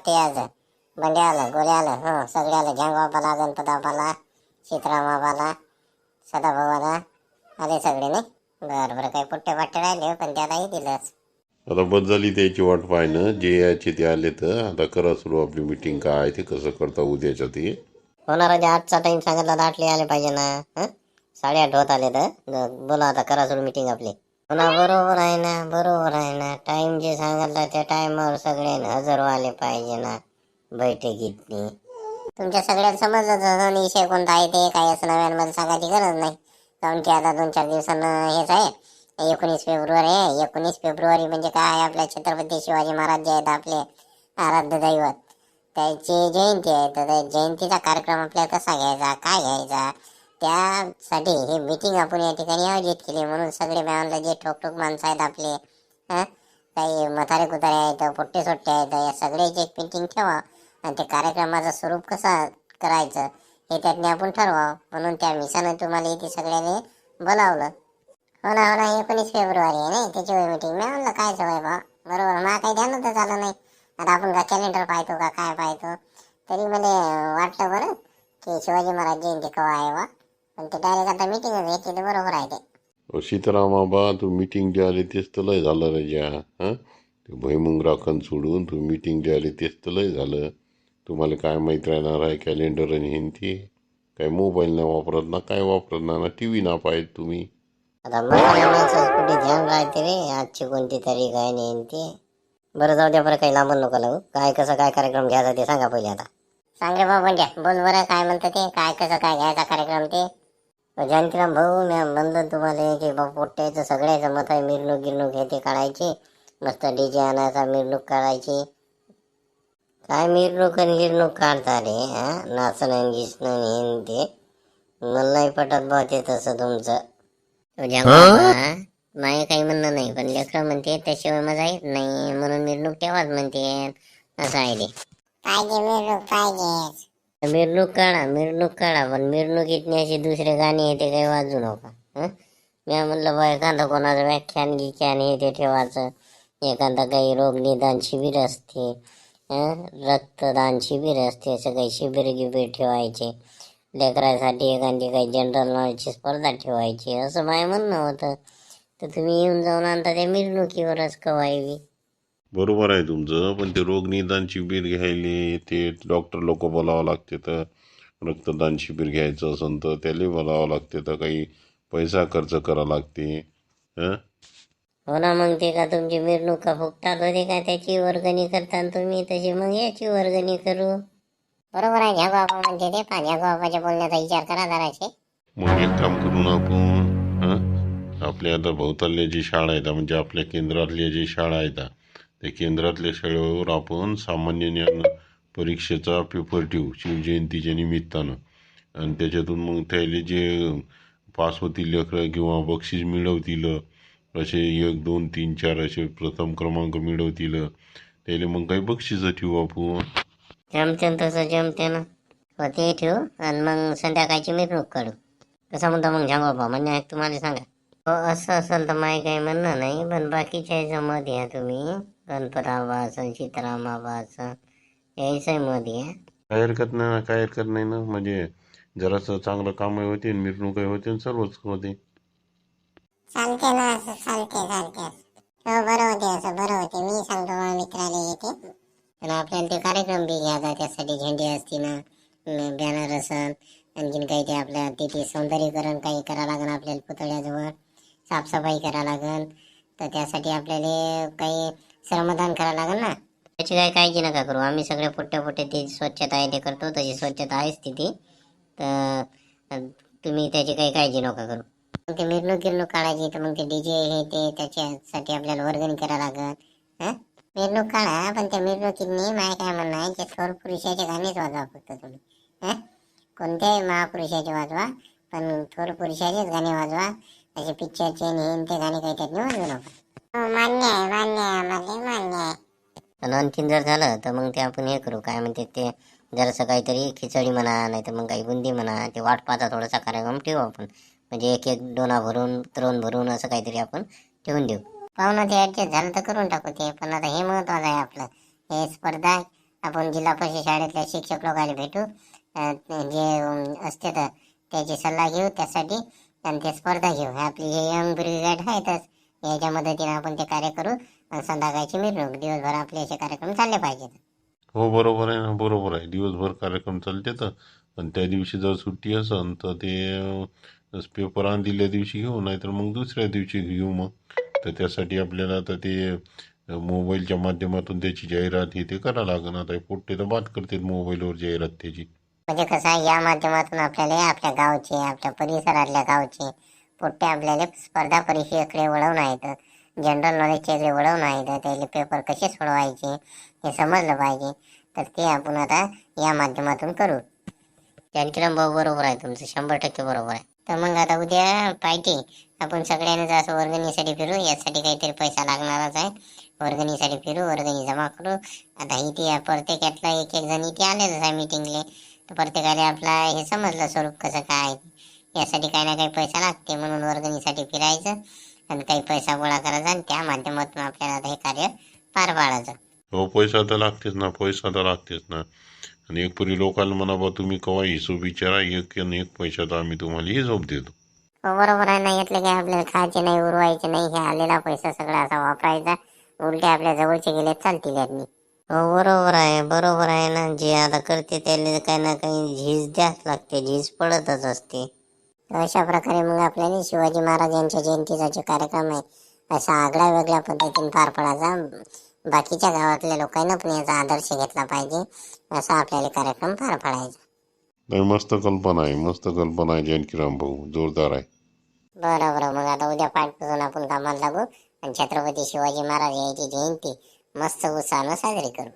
वाटते आज. बंड्या आलं गोल्या आलं हो सगळे आलं झंगबाबाला गणपताबाला सीतारामाबाला सदाभावाला आले सगळे नाही? बरं बरं काही पुट्टे पाट्टे राहिले पण त्यालाही दिलंच. आता बस झाली त्याची वाट पाहिनं जे यायचे ते आले तर. आता करा सुरू आपली मिटिंग काय आहे ते कसं करता उद्याच्या ते. होणार जे आजचा टाइम सांगितला तर आठले आले पाहिजे ना. हं? साडेआठ होत आले तर. बोला आता करा सुरू मिटिंग आपली. पुन्हा बरोबर आहे ना बरोबर आहे ना. टाइम जे सांगितला त्या टाइमवर सगळे हजर व्हायला पाहिजे ना बैठकीतनी. तुमच्या सगळ्यात समजलं जसं विषय कोणता आहे ते काही असं नव्यांमध्ये सांगायची गरज नाही. कारण की आता दोन चार दिवसानं हेच आहे. एकोणीस फेब्रुवारी आहे. एकोणीस फेब्रुवारी म्हणजे काय? आहे आपल्या छत्रपती शिवाजी महाराज जे आहेत आपले आराध्य दैवत त्याची जयंती आहे. तर त्या जयंतीचा कार्यक्रम आपल्याला कसा घ्यायचा? काय घ्यायचा? त्यासाठी हे मीटिंग आपण या ठिकाणी आयोजित केली म्हणून सगळे मॅनला जे ठोकठोक माणसं आहेत आपले काही म्हातारे कुतारे आहेत पोट्टे सोट्टे आहेत या सगळ्याची एक मीटिंग ठेवा आणि ते कार्यक्रमाचं स्वरूप कसा करायचं हे त्यातने आपण ठरवावं. म्हणून त्या मिसानं तुम्हाला इथे सगळ्यांनी बोलावलं. हो ना हो ना एकोणीस फेब्रुवारी आहे नाही? त्याची मीटिंग मी म्हणलं काय सवय बा? बरोबर मला काही ध्यानातच आलं नाही. आता आपण का कॅलेंडर पाहतो का काय पाहतो? तरी मला वाटलं बरं की शिवाजी महाराज जयंती कवा आहे बा? पण ते डायरेक्ट आता मीटिंगच घेतली तर बरोबर आहे ते. अहो, सीतारामाबा तू मिटिंग जे आली तेच तर लय झालं रे ज्या हां? ते भैमुंग राखण सोडून तू मिटिंग जे आली तेच तर लय झालं. तुम्हाला काय माहीत राहणार आहे कॅलेंडर आणि हिंदी? काय मोबाईल नाही वापरत ना काय वापरत ना ना टी व्ही ना पाहिजे तुम्ही? आता कुठे ध्यान राहते रे? आजची कोणती तारीख आहे नाही ते बरं जाऊ द्या बरं काही लांबून नको लागू काय कसं काय कार्यक्रम घ्यायचा ते सांगा पहिले आता. सांग रे बाबा द्या बोल बरं काय म्हणतं ते? काय कसं काय घ्यायचा कार्यक्रम ते? जानकीराम भाऊ मी म्हणलं तुम्हाला की बाबा पोट्ट्याचं सगळ्याचं मत आहे मिरवणूक गिरणूक हे ते काढायची. मस्त डीजे आणायचा मिरवणूक काढायची. काय मिरवणूक आणि गिरणूक काढता रे हा? नाचणं गिसणं हे न ते. मला नाही पटत बा ते तसं तुमचं. नाही काही म्हणणं नाही पण लेकरं म्हणते त्याशिवाय मजा येत नाही. म्हणून मिरवणूक तेव्हाच म्हणते. असं आहे ते. पाहिजे मिरवणूक पाहिजे मिरणूक काढा मिरणूक काढा पण मिरणुकीतनी अशी दुसरे गाणी आहे ते काही वाजू नका हं? मी म्हणलं बा एखादं कोणाचं व्याख्यान गिख्यान हे ते ठेवायचं. एखादा काही रोग निदान शिबिर असते रक्तदान शिबिर असते असं काही शिबिर गिबिर ठेवायचे. लेकरासाठी एखादी काही जनरल नॉलेजची स्पर्धा ठेवायची. असं माय म्हणणं होतं. तर तुम्ही येऊन जाऊन आणता त्या मिरणुकीवरच कवायवी. बरोबर आहे तुमचं. पण ते रोग निदान शिबिर घ्यायले ते डॉक्टर लोक बोलावं लागते तर रक्तदान शिबिर घ्यायचं असेल तर त्याला बोलावं लागते तर काही पैसा खर्च करावा लागते. हं? हो ना मग ते का तुमची मिरवणुका फुकटात होते का? त्याची वर्गणी करता तुम्ही तशी मग याची वर्गणी करू. बरोबर आहे घ्या बाबा म्हणते ते पा घ्या बाबाच्या बोलण्याचा विचार करा जराशे. मग एक काम करू ना आपण हं? आपल्या आता भोवताल्या जी शाळा आहेत म्हणजे आपल्या केंद्रातल्या जी शाळा आहेत त्या केंद्रातल्या शाळेवर आपण सामान्य ज्ञान परीक्षेचा पेपर ठेवू शिवजयंतीच्या निमित्तानं. आणि त्याच्यातून मग त्याला जे पास होतील लेकरं किंवा बक्षीस मिळवतील असे एक दोन तीन चार असे प्रथम क्रमांक मिळवतील त्याला मग काही बक्षीस ठेवू आपण. जमते तसं जमते ना? हो ते ठेवू. आणि मग संध्याकाळची मिरवणूक काढू. कसं म्हणतो मग झांग बाबा म्हणजे तुम्हाला सांगा. हो असं असेल तर माही काही म्हणणं नाही पण बाकीच्या ह्याचं मत घ्या तुम्ही. गणपताबाचं सीतारामाबाचं यायचंही मत काय हरकत नाही ना काय हरकत नाही ना म्हणजे जरासं चांगलं कामही होते आणि मिरवणूकही होते सर्वच होते. चालते ना असं चालते चालते हो बरं होते असं बरं होते. मी सांगतो माझ्या मित्राला येते आणि आपल्याला ते कार्यक्रम बी घ्यायचा त्यासाठी झेंडी असते ना बॅनर असन आणखीन काही ते आपल्या तिथे सौंदर्यीकरण काही करावं लागेल आपल्याला पुतळ्याजवळ. साफसफाई करावं लागेल तर त्यासाठी आपल्याला काही श्रमदान करावं लागेल ना. त्याची काही काळजी नका करू? आम्ही सगळे पोट्टे पोट्टे ती स्वच्छता आहे ते करतो. तशी स्वच्छता आहेच तिथे तर तुम्ही त्याची काही काळजी नका करू. मग ते मिरणूक गिरणूक काढायची तर मग ते डीजे हे ते त्याच्यासाठी आपल्याला वर्गणी करावं लागत हां? मिरणूक काढा पण त्या मिरवणुकीने माय काय म्हणणं आहे? जे थोर पुरुषाचे गाणेच वाजवा फक्त तुम्ही. हां? कोणत्याही महापुरुषाचे वाजवा पण थोर पुरुषाचेच गाणे वाजवा. असे पिक्चरचे हे ते गाणे काही त्यातले वाजवू नका. मान्य आहे मान्य आहे आम्हाला मान्य आहे. आणि आणखीन जर झालं तर मग ते आपण हे करू. काय म्हणते ते जरासं काहीतरी खिचडी म्हणा नाही तर मग काही बुंदी म्हणा ते वाट पाहता थोडासा कार्यक्रम ठेवू आपण. म्हणजे एक एक डोना भरून त्रोन भरून असं काहीतरी आपण ठेवून देऊ. पाहुणा ते ऍडजस्ट झालं तर करून टाकू ते पण आता हे महत्वाचं आहे आपलं. हे स्पर्धा आपण जिल्हा परिषद शाळेतल्या शिक्षक लोकांना भेटू. जे असते तर त्याची सल्ला घेऊ त्यासाठी आणि ते स्पर्धा घेऊ. आपली हे यंग ब्रिगेड आहेतच याच्या मदतीने आपण ते कार्य करू आणि संध्याकाळची मिरवणूक दिवसभर आपले असे कार्यक्रम चालले पाहिजेत. हो बरोबर आहे ना बरोबर आहे. दिवसभर कार्यक्रम चालते तर. आणि त्या दिवशी जर सुट्टी असन तर ते पेपर दिल्या दिवशी घेऊ नाही तर मग दुसऱ्या दिवशी घेऊ मग. तर त्यासाठी आपल्याला तर ते मोबाईलच्या माध्यमातून त्याची जाहिरात ही ते करावं लागेल. आता पोट्टे तर बात करतात मोबाईलवर जाहिरात त्याची. म्हणजे कसं आहे या माध्यमातून आपल्याला आपल्या गावचे आपल्या परिसरातल्या गावचे पोट्टे आपल्याला स्पर्धा परीक्षेकडे वळवून आहेत. जनरल नॉलेजच्या इकडे वळवून आहेत. त्याले पेपर कसे सोडवायचे हे समजलं पाहिजे. तर ते आपण आता या माध्यमातून करू. जानकीराम भाऊ बरोबर आहे तुमचं. शंभर टक्के बरोबर आहे. तर मग आता उद्या पाहिजे. आपण सगळ्यांनी असं वर्गणीसाठी फिरू. यासाठी काहीतरी पैसा लागणारच आहे. वर्गणीसाठी फिरू वर्गणी जमा करू. आता इथे प्रत्येकातला एक एक जण इथे आलेच आहे मिटिंगले तर प्रत्येकाला आपला हे समजलं स्वरूप कसं काय आहे. यासाठी काही ना काही पैसा लागते म्हणून वर्गणीसाठी फिरायचं आणि काही पैसा गोळा करायचा आणि त्या माध्यमातून आपल्याला आता हे कार्य पार पाडायचं. हो पैसा तर लागतेच ना पैसा तर लागतेच ना. आणि एक पुरी लोकांना म्हणा बा तुम्ही कवा हिशोब विचारा एक आणि एक पैसा तर आम्ही तुम्हाला हिशोब देतो. हो बरोबर आहे ना यातले काय आपल्याला खायचे नाही उरवायचे नाही हे आलेला पैसा सगळा असा वापरायचा. उलटे आपल्या जवळचे गेले चालतील यांनी. हो बरोबर आहे बरोबर आहे ना. जे आता करते त्याला काही ना काही झीज द्याच लागते झीज पडतच असते. अशा प्रकारे मग आपल्याला शिवाजी महाराज यांच्या जयंतीचा जो कार्यक्रम आहे असा आगळ्या वेगळ्या पद्धतीने पार पडायचा. बाकीच्या गावातल्या लोकांना पण याचा आदर्श घेतला पाहिजे असा आपल्याला कार्यक्रम पार पाडायचा. नाही मस्त कल्पना आहे मस्त कल्पना आहे जानकीराम भाऊ. जोरदार आहे. बरं बरं. मग आता उद्या पाठपासून आपण कामाला लागू आणि छत्रपती शिवाजी महाराज यांची जयंती मस्त उत्साहानं साजरी करू.